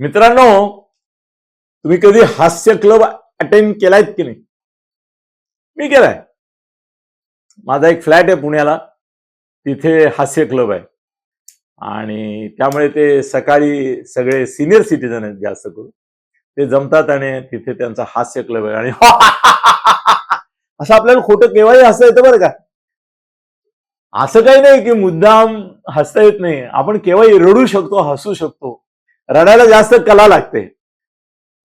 मित्रांनो तुम्ही कधी हास्य क्लब अटेंड केलायत की नाही? मी केलाय. माझा एक फ्लॅट आहे पुण्याला. तिथे हास्य क्लब आहे. आणि त्यामुळे ते सकाळी सगळे सिनियर सिटीजन आहेत जास्त करून. ते जमतात आणि तिथे त्यांचा हास्य क्लब आहे. आणि असं आपल्याला खोटं केव्हाही हसता येतं बरं का? असं काही नाही की मुद्दाम हसता येत नाही. आपण केव्हाही रडू शकतो हसू शकतो. रडायला जास्त कला लागते.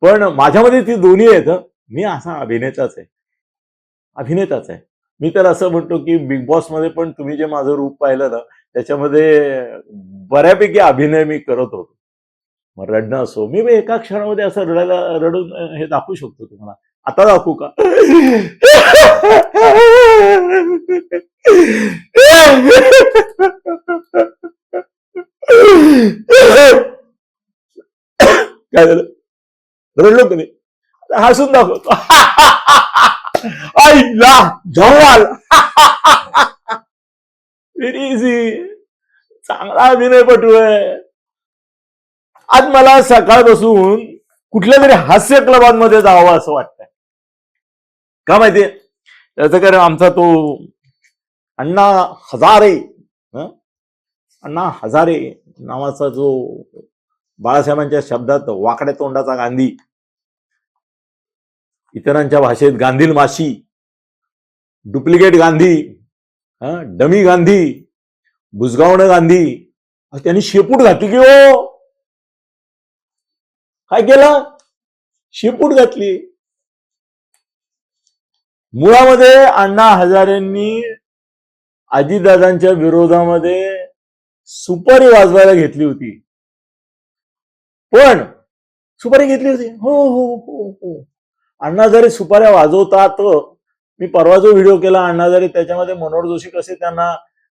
पण माझ्यामध्ये ती दोन्ही आहेत मी असा अभिनेताच आहे. अभिनेताच आहे. मी तर असं म्हणतो की बिग बॉसमध्ये पण तुम्ही जे माझं रूप पाहिलं ना त्याच्यामध्ये बऱ्यापैकी अभिनय मी करत होतो. मग रडणं असो मी एका क्षणामध्ये असं रडायला रडून हे दाखवू शकतो तुम्हाला. आता दाखवू का? काय झालं? रडलो का नाही? हसून दाखवतो. आईला जवाल. व्हेरी इझी चांगला अभिनयपटू आहे. आज मला सकाळपासून कुठल्या तरी हास्य क्लबांमध्ये जावं असं वाटतंय. का माहितीये? त्याचं कारण आमचा तो अण्णा हजारे अण्णा हजारे नावाचा जो बाळासाहेबांच्या शब्दात वाकड्या तोंडाचा गांधी. इतरांच्या भाषेत गांधील माशी. डुप्लिकेट गांधी. डमी गांधी. बुजगावणं गांधी. त्यांनी शेपूट घातली की हो. काय केलं? शेपूट घातली. मुळामध्ये अण्णा हजारेंनी अजितदादांच्या विरोधामध्ये सुपारी वाजवायला घेतली होती. पण सुपारी घेतली होती. हो हो हो हो. अण्णा हजारे सुपाऱ्या वाजवतात मी परवा जो व्हिडिओ केला अण्णाजारी त्याच्यामध्ये मनोहर जोशी कसे त्यांना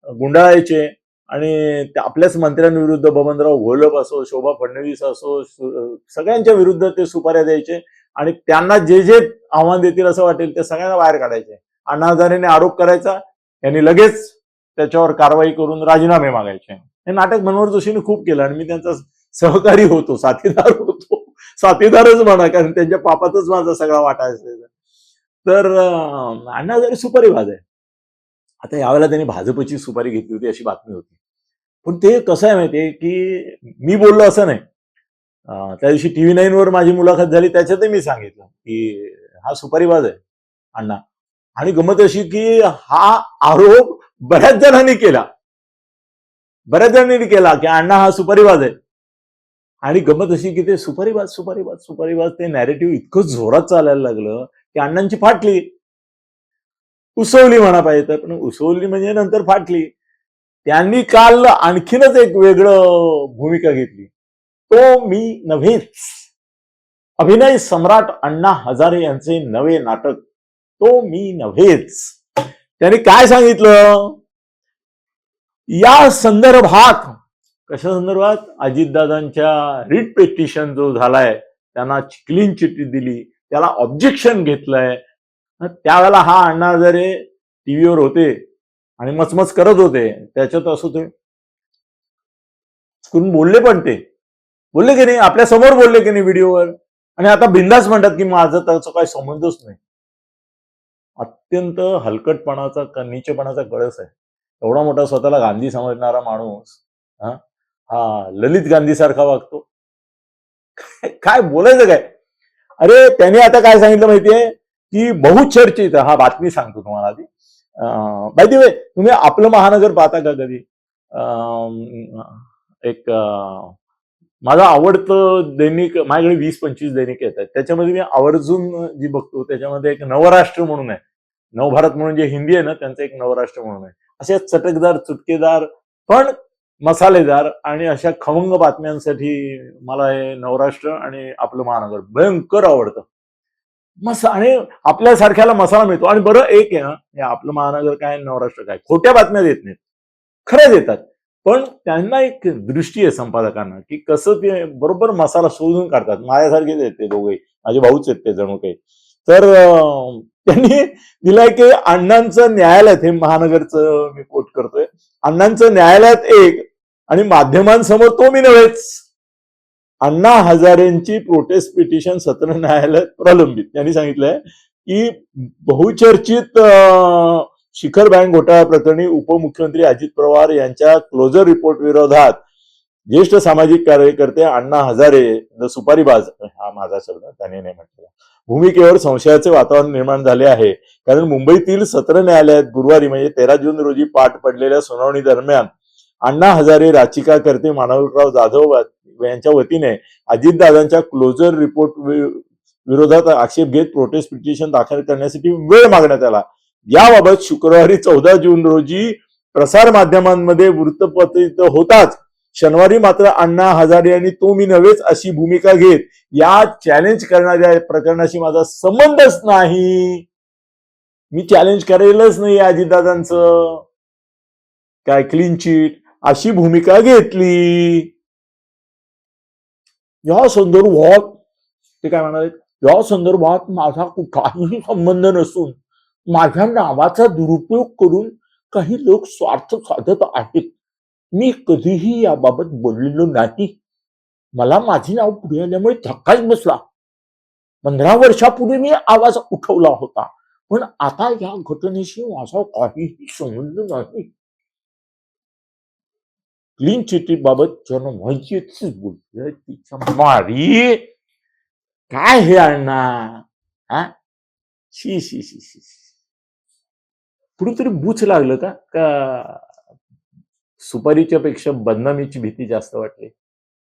गुंडाळायचे आणि आपल्याच मंत्र्यांविरुद्ध बबनराव घोलप असो शोभा फडणवीस असो सगळ्यांच्या विरुद्ध ते सुपाऱ्या द्यायचे आणि त्यांना जे जे आव्हान देतील असं वाटेल ते सगळ्यांना बाहेर काढायचे. अण्णा हजारेने आरोप करायचा यांनी लगेच त्याच्यावर कारवाई करून राजीनामे मागायचे. हे नाटक मनोहर जोशीने खूप केलं आणि मी त्यांचा सहकारी होतो साथीदार होतो. साथीदारच म्हणा कारण त्यांच्या पापातच माझा सगळा वाटा असायचा तर अण्णा जरी सुपारी भाज आहे आता यावेळेला त्यांनी भाजपची सुपारी घेतली होती अशी बातमी होती. पण ते कसं आहे माहितीये की मी बोललो असं नाही. त्या दिवशी टीव्ही नाईन वर माझी मुलाखत झाली त्याच्यातही मी सांगितलं की हा सुपारीबाज आहे अण्णा. आणि गमत अशी की हा आरोप बऱ्याच जणांनी केला. बऱ्याच जणांनी केला की अण्णा हा सुपारीबाज आहे. आणि गमत अशी की ते सुपारीबाज सुपारीबाज सुपारीबाज ते नॅरेटिव्ह इतकं जोरात चालायला लागलं की अण्णांची फाटली. उसवली म्हणा पाहिजे तर पण उसवली म्हणजे नंतर फाटली. त्यांनी काल आणखीनच एक वेगळं भूमिका घेतली. तो मी नव्हेच. अभिनय सम्राट अण्णा हजारे यांचे नवे नाटक. तो मी नव्हेच. त्यांनी काय सांगितलं? या संदर्भात कशा संदर्भात? अजितदादांच्या रिट पेटिशन जो झालाय त्यांना क्लीन चिठ्ठी दिली त्याला ऑब्जेक्शन घेतलंय. त्यावेळेला हा अण्णा हजारे टीव्हीवर होते आणि मचमच करत होते. त्याच्यात असं ते करून बोलले पण ते. बोलले की नाही? आपल्यासमोर बोलले की नाही व्हिडिओवर? आणि आता बिंदास म्हणतात की माझं त्याचा काही संबंधच नाही. अत्यंत हलकटपणाचा नीचपणाचा कळस आहे. एवढा मोठा स्वतःला गांधी समजणारा माणूस हा? हा ललित गांधी सारखा वागतो. काय- बोलायचं काय? अरे त्याने आता काय सांगितलं माहितीये? की बहुचर्चित हा बातमी सांगतो तुम्हाला आधी. माहिती वे तुम्ही आपलं महानगर पाहता का कधी? एक माझं आवडतं दैनिक माझ्याकडे वीस पंचवीस दैनिक येतात त्याच्यामध्ये मी आवर्जून जी बघतो त्याच्यामध्ये एक नवराष्ट्र म्हणून आहे. नवभारत म्हणून जे हिंदी आहे ना त्यांचं एक नवराष्ट्र म्हणून आहे. असे चटकदार चुटकेदार पण मसालेदार आणि अशा खमंग बातम्यांसाठी मला हे नवराष्ट्र आणि आपलं महानगर भयंकर आवडतं. मस आणि आपल्यासारख्याला मसाला मिळतो. आणि बरं एक आहे ना हे आपलं महानगर काय नवराष्ट्र काय? खोट्या बातम्या देत नाहीत. खऱ्या देतात. पण त्यांना एक दृष्टी आहे संपादकांना की कसं ते बरोबर मसाला शोधून काढतात. माझ्यासारखेच आहेत ते दोघे माझे भाऊच आहेत ते जणू काही. तर त्यांनी दिलाय की अण्णांचं न्यायालयात हे महानगरचं मी कोट करतोय. अण्णांचं न्यायालयात एक आणि माध्यमांसमोर तो मी नव्हेच. अण्णा हजारेंची प्रोटेस्ट पिटिशन सत्र न्यायालयात प्रलंबित. यांनी सांगितलंय की बहुचर्चित शिखर बँक घोटाळा प्रकरणी उपमुख्यमंत्री अजित पवार यांच्या क्लोजर रिपोर्ट विरोधात ज्येष्ठ सामाजिक कार्यकर्ते अण्णा हजारे सुपारीबाज हा माझा शब्द त्याने नाही म्हटलेला भूमिकेवर संशयाचे वातावरण निर्माण झाले आहे. कारण मुंबईतील सत्र न्यायालयात गुरुवारी म्हणजे तेरा जून रोजी पाठ पडलेल्या सुनावणी दरम्यान अण्णा हजारे राचिकाकर्ते मानवराव जाधव यांच्या वतीने अजितदादांच्या क्लोजर रिपोर्ट विरोधात आक्षेप घेत प्रोटेस्ट पिटिशन दाखल करण्यासाठी वेळ मागण्यात आला. याबाबत शुक्रवारी चौदा जून रोजी प्रसार माध्यमांमध्ये वृत्तपत्रित होताच शनिवारी मात्र अण्णा हजारे यांनी तो मी नव्हेच अशी भूमिका घेत या चॅलेंज करणाऱ्या प्रकरणाशी माझा संबंधच नाही. मी चॅलेंज करेलच नाही अजितदादांचं. काय क्लीन चिट अशी भूमिका घेतली. या संदर्भात ते काय म्हणाले? या संदर्भात माझा कुठलाही संबंध नसून माझ्या नावाचा दुरुपयोग करून काही लोक स्वार्थ साधत आहेत. मी कधीही याबाबत बोललेलो नाही. मला माझे नाव पुढे आल्यामुळे धक्काच बसला. पंधरा वर्षापूर्वी मी आवाज उठवला होता. पण आता या घटनेशी माझा काहीही संबंध नाही. क्लीन चिटी बाबत ज्यांना माहिती आहे तेच बोलतोय तिच्या मारी काय हे अण्णा? हा? शी शी शी शी कुठेतरी बूच लागलं का? का सुपारीच्या पेक्षा बदनामीची भीती जास्त वाटली?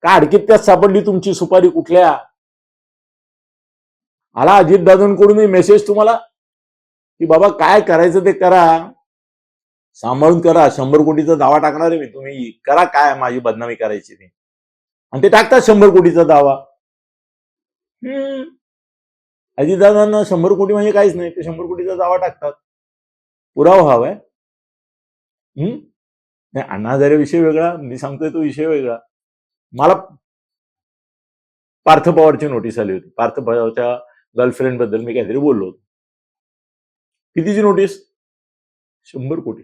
का अडकीत त्यात सापडली तुमची सुपारी कुठल्या? आला अजित दादांकडून मेसेज तुम्हाला? की बाबा काय करायचं ते करा. सांभाळून करा शंभर कोटीचा दावा टाकणार आहे मी. तुम्ही करा काय माझी बदनामी करायची ती आणि ते टाकतात शंभर कोटीचा दावा. हम्म. अजितदादांना शंभर कोटी म्हणजे काहीच नाही ते शंभर कोटीचा दावा टाकतात. पुरावा हवाय. हम्म? नाही अण्णा हजारे विषय वेगळा मी सांगतोय तो विषय वेगळा. मला पार्थ पवारची नोटीस आली होती. पार्थ पवारच्या गर्लफ्रेंडबद्दल मी काहीतरी बोललो होतो. कितीची नोटीस? शंभर कोटी.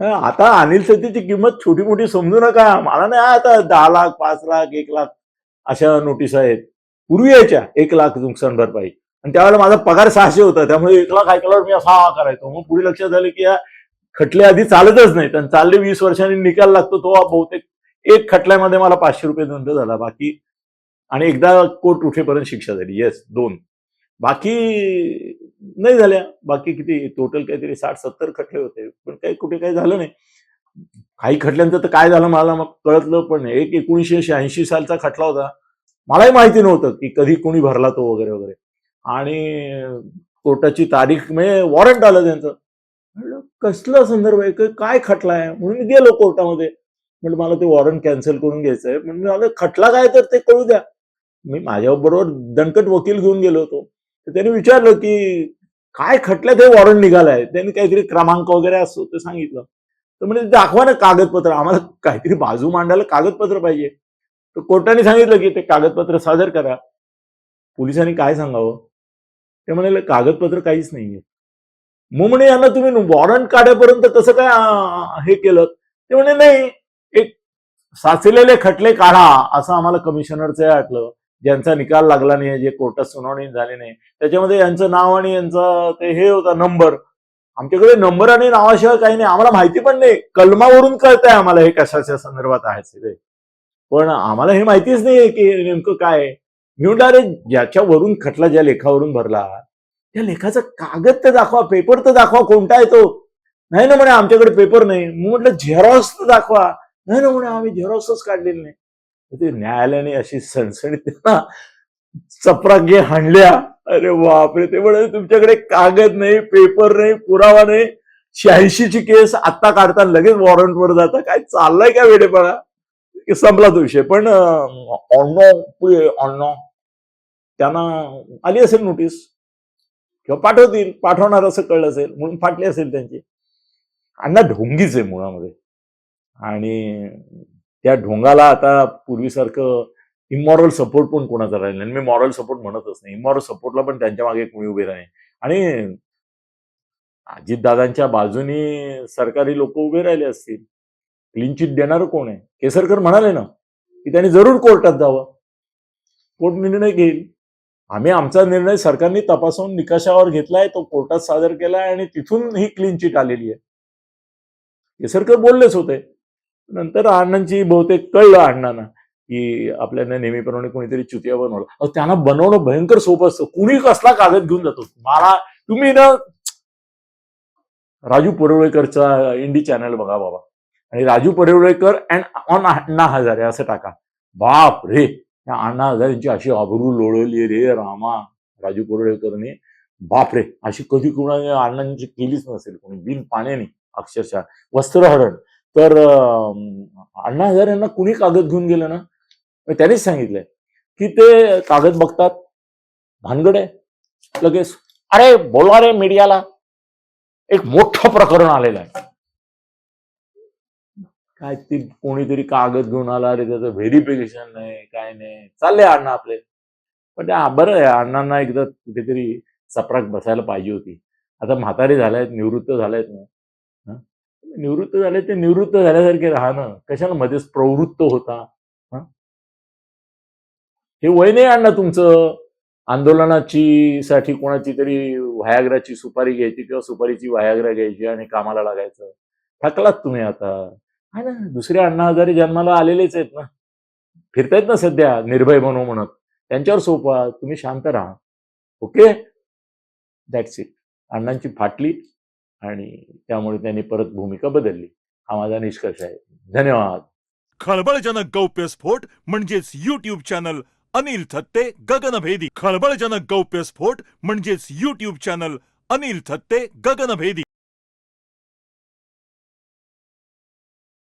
आता अनिल सतीची किंमत छोटी मोठी समजू नका. मला नाही आता दहा लाख पाच लाख एक लाख अशा नोटीस आहेत. पूर्वी यायच्या एक लाख नुकसान भरपाई. आणि त्यावेळेला माझा पगार सहाशे होता त्यामुळे एक लाख ऐकल्यावर मी असा हा करायचो. मग पुढे लक्षात झालं की या खटले आधी चालतच नाही आणि चालले वीस वर्षांनी निकाल लागतो तो बहुतेक एक खटल्यामध्ये मला पाचशे रुपये दंड झाला. बाकी आणि एकदा कोर्ट उठेपर्यंत शिक्षा झाली. येस दोन. बाकी नाही झाल्या. बाकी किती टोटल काहीतरी साठ सत्तर खटले होते. पण काही कुठे काही झालं नाही. काही खटल्यांचं तर काय झालं मला मग कळतलं पण एक एकोणीसशे शहाऐंशी सालचा खटला होता. मलाही माहिती नव्हतं की कधी कोणी भरला तो वगैरे वगैरे. आणि कोर्टाची तारीख म्हणजे वॉरंट आलं त्यांचं. म्हणलं कसलं संदर्भ आहे? काय खटला आहे? म्हणून मी गेलो कोर्टामध्ये. म्हणलं मला ते वॉरंट कॅन्सल करून घ्यायचं आहे म्हणून मी आलं खटला काय तर ते कळू द्या. मी माझ्याबरोबर दणकट वकील घेऊन गेलो होतो. तर त्यांनी विचारलं की काय खटल्यात हे वॉरंट निघालंय? त्यांनी काहीतरी क्रमांक वगैरे असतो ते सांगितलं. तर म्हणजे दाखवा ना कागदपत्र. आम्हाला काहीतरी बाजू मांडायला कागदपत्र पाहिजे. तर कोर्टाने सांगितलं की ते कागदपत्र सादर करा. पोलिसांनी काय सांगावं? ते म्हणाले कागदपत्र काहीच नाहीये. मग म्हणे यांना तुम्ही वॉरंट काढेपर्यंत कसं काय हे केलं? ते म्हणे नाही एक साचलेले खटले काढा असं आम्हाला कमिशनरचं वाटलं. ज्यांचा निकाल लागला नाही जे कोर्टात सुनावणी झाली नाही. त्याच्यामध्ये यांचं नाव आणि यांचं ते हे होता नंबर. आमच्याकडे नंबर आणि नावाशिवाय काही नाही. आम्हाला माहिती पण नाही. कलमावरून कळतंय आम्हाला हे कशाच्या संदर्भात आहे सगळे पण आम्हाला हे माहितीच नाही की नेमकं काय आहे. मी म्हटलं ज्याच्यावरून खटला ज्या लेखावरून भरला त्या लेखाचा कागद तर दाखवा पेपर तर दाखवा कोणता आहे तो? नाही ना म्हणे आमच्याकडे पेपर नाही. मी म्हटलं झेरॉक्स तर दाखवा. नाही ना म्हणे आम्ही झेरॉक्सच काढलेले नाही. ते न्यायालयाने अशी सणसणीत त्यांना चपराके हाणल्या. अरे बापरे ते म्हणजे तुमच्याकडे कागद नाही पेपर नाही पुरावा नाही. शहाऐंशीची केस आत्ता काढता लगेच वॉरंटवर जाता. काय चाललंय का वेडेपणा? संपला तो विषय. पण ऑनो ऑनो त्यांना आली असेल नोटीस. किंवा पाठवतील पाठवणार असं कळलं असेल म्हणून फाटली असेल त्यांची. अण्णा ढोंगीच आहे मुळामध्ये. आणि त्या ढोंगाला आता पूर्वीसारखं इमॉरल सपोर्ट पण कोणाचा राहिला नाही. मी मॉरल सपोर्ट म्हणतच नाही. इमॉरल सपोर्टला पण त्यांच्या मागे कोणी उभे राहिले आणि अजितदादांच्या बाजूनी सरकारी लोक उभे राहिले असतील. क्लीन चिट देणार कोण आहे? केसरकर म्हणाले ना की त्यांनी जरूर कोर्टात जावं. कोर्ट निर्णय घेईल. आम्ही आमचा निर्णय सरकारने तपासून निकषावर घेतलाय तो कोर्टात सादर केलाय आणि तिथून ही क्लीन चिट आलेली आहे. केसरकर बोललेच होते. नंतर अण्णांची बहुतेक कळलं अण्णांना की आपल्याला नेहमीप्रमाणे कोणीतरी चुतिया बनवलं. अहो, त्यांना बनवणं भयंकर सोपं असतं. कुणी कसला कागद घेऊन जातो? मला तुम्ही ना राजू परुळेकरचा इंडी चॅनल बघा बाबा. आणि राजू परुळेकर अँड ऑन अण्णा हजारे असं टाका. बाप रे त्या अण्णा हजारेंची अशी आबरू लोळवली रे रामा राजू परुळेकरने बाप रे अशी कधी कुणा अण्णांची केलीच नसेल कोणी बिन पाण्याने अक्षरशः. वस्त्रहरण. तर अण्णा हजार यांना कुणी कागद घेऊन गेलं ना? त्यांनीच सांगितलंय की ते कागद बघतात. भानगड आहे लगेच अरे बोला रे मीडियाला. एक मोठं प्रकरण आलेलं आहे. काय ती कोणीतरी कागद घेऊन आला रे त्याचं व्हेरिफिकेशन नाही काय नाही. चालले अण्णा आपले. पण त्या बरं आहे अण्णांना एकदा कुठेतरी चपराक बसायला पाहिजे होती. आता म्हातारे झाल्यात निवृत्त झाल्यात ना. निवृत्त झाले ते निवृत्त झाल्यासारखे राहणं कशाला मध्येच प्रवृत्त होता? हे? वय नाही आणणं तुमचं. आंदोलनाची साठी कोणाची तरी व्हायाग्राची सुपारी घ्यायची किंवा सुपारीची व्हायाग्रा घ्यायची आणि कामाला लागायचं. थकलात तुम्ही आता. हा ना दुसरे अण्णा हजारे जन्माला आलेलेच आहेत ना. फिरतायत ना सध्या निर्भय म्हणू म्हणत. त्यांच्यावर सोपा तुम्ही शांत राहा. ओके? दॅट्स इट अण्णांची फाटली. आणि त्यामुळे त्यांनी परत भूमिका बदलली. हा माझा निष्कर्ष आहे. धन्यवाद. खळबळजनक गौप्यस्फोट म्हणजेच युट्यूब चॅनल अनिल थत्ते गगनभेदी. खळबळजनक गौप्यस्फोट म्हणजेच युट्यूब चॅनल अनिल थत्ते गगनभेदी.